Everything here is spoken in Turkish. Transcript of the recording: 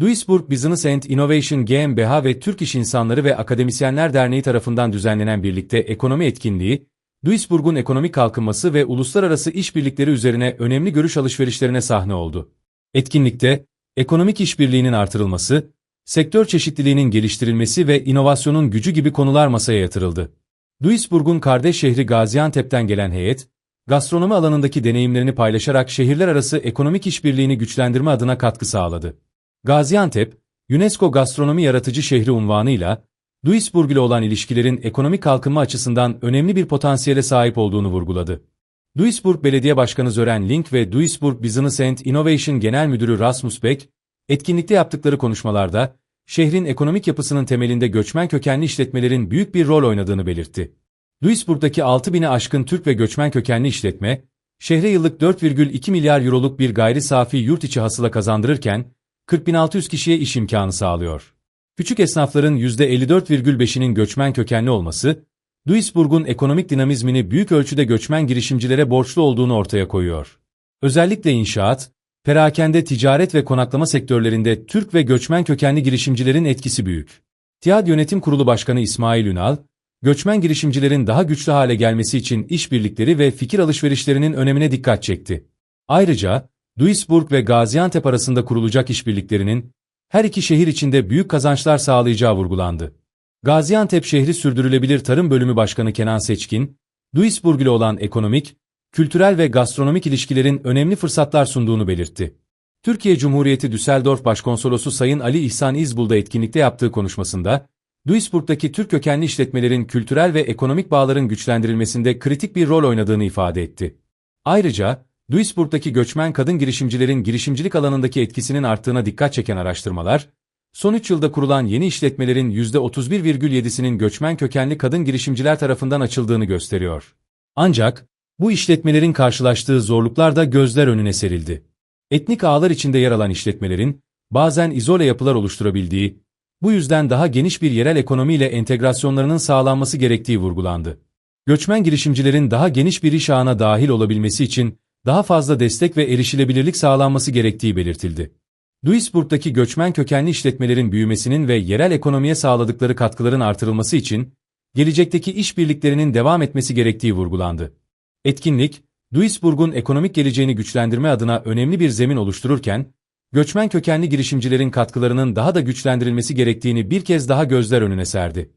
Duisburg Business and Innovation GmbH ve Türk İş İnsanları ve Akademisyenler Derneği tarafından düzenlenen birlikte ekonomi etkinliği, Duisburg'un ekonomik kalkınması ve uluslararası işbirlikleri üzerine önemli görüş alışverişlerine sahne oldu. Etkinlikte, ekonomik işbirliğinin artırılması, sektör çeşitliliğinin geliştirilmesi ve inovasyonun gücü gibi konular masaya yatırıldı. Duisburg'un kardeş şehri Gaziantep'ten gelen heyet, gastronomi alanındaki deneyimlerini paylaşarak şehirler arası ekonomik işbirliğini güçlendirme adına katkı sağladı. Gaziantep, UNESCO Gastronomi Yaratıcı Şehri unvanıyla, Duisburg ile olan ilişkilerin ekonomik kalkınma açısından önemli bir potansiyele sahip olduğunu vurguladı. Duisburg Belediye Başkanı Zören Link ve Duisburg Business and Innovation Genel Müdürü Rasmus Beck, etkinlikte yaptıkları konuşmalarda, şehrin ekonomik yapısının temelinde göçmen kökenli işletmelerin büyük bir rol oynadığını belirtti. Duisburg'daki 6000'e aşkın Türk ve göçmen kökenli işletme, şehre yıllık 4,2 milyar euroluk bir gayri safi yurt içi hasıla kazandırırken, 40.600 kişiye iş imkanı sağlıyor. Küçük esnafların %54,5'inin göçmen kökenli olması, Duisburg'un ekonomik dinamizmini büyük ölçüde göçmen girişimcilere borçlu olduğunu ortaya koyuyor. Özellikle inşaat, perakende ticaret ve konaklama sektörlerinde Türk ve göçmen kökenli girişimcilerin etkisi büyük. TİAD Yönetim Kurulu Başkanı İsmail Ünal, göçmen girişimcilerin daha güçlü hale gelmesi için işbirlikleri ve fikir alışverişlerinin önemine dikkat çekti. Ayrıca, Duisburg ve Gaziantep arasında kurulacak işbirliklerinin, her iki şehir içinde büyük kazançlar sağlayacağı vurgulandı. Gaziantep Şehri Sürdürülebilir Tarım Bölümü Başkanı Kenan Seçkin, Duisburg ile olan ekonomik, kültürel ve gastronomik ilişkilerin önemli fırsatlar sunduğunu belirtti. Türkiye Cumhuriyeti Düsseldorf Başkonsolosu Sayın Ali İhsan İzbul'da etkinlikte yaptığı konuşmasında, Duisburg'daki Türk kökenli işletmelerin kültürel ve ekonomik bağların güçlendirilmesinde kritik bir rol oynadığını ifade etti. Ayrıca, Duisburg'daki göçmen kadın girişimcilerin girişimcilik alanındaki etkisinin arttığına dikkat çeken araştırmalar, son 3 yılda kurulan yeni işletmelerin %31,7'sinin göçmen kökenli kadın girişimciler tarafından açıldığını gösteriyor. Ancak, bu işletmelerin karşılaştığı zorluklar da gözler önüne serildi. Etnik ağlar içinde yer alan işletmelerin, bazen izole yapılar oluşturabildiği, bu yüzden daha geniş bir yerel ekonomiyle entegrasyonlarının sağlanması gerektiği vurgulandı. Göçmen girişimcilerin daha geniş bir iş ağına dahil olabilmesi için, daha fazla destek ve erişilebilirlik sağlanması gerektiği belirtildi. Duisburg'daki göçmen kökenli işletmelerin büyümesinin ve yerel ekonomiye sağladıkları katkıların artırılması için, gelecekteki işbirliklerinin devam etmesi gerektiği vurgulandı. Etkinlik, Duisburg'un ekonomik geleceğini güçlendirme adına önemli bir zemin oluştururken, göçmen kökenli girişimcilerin katkılarının daha da güçlendirilmesi gerektiğini bir kez daha gözler önüne serdi.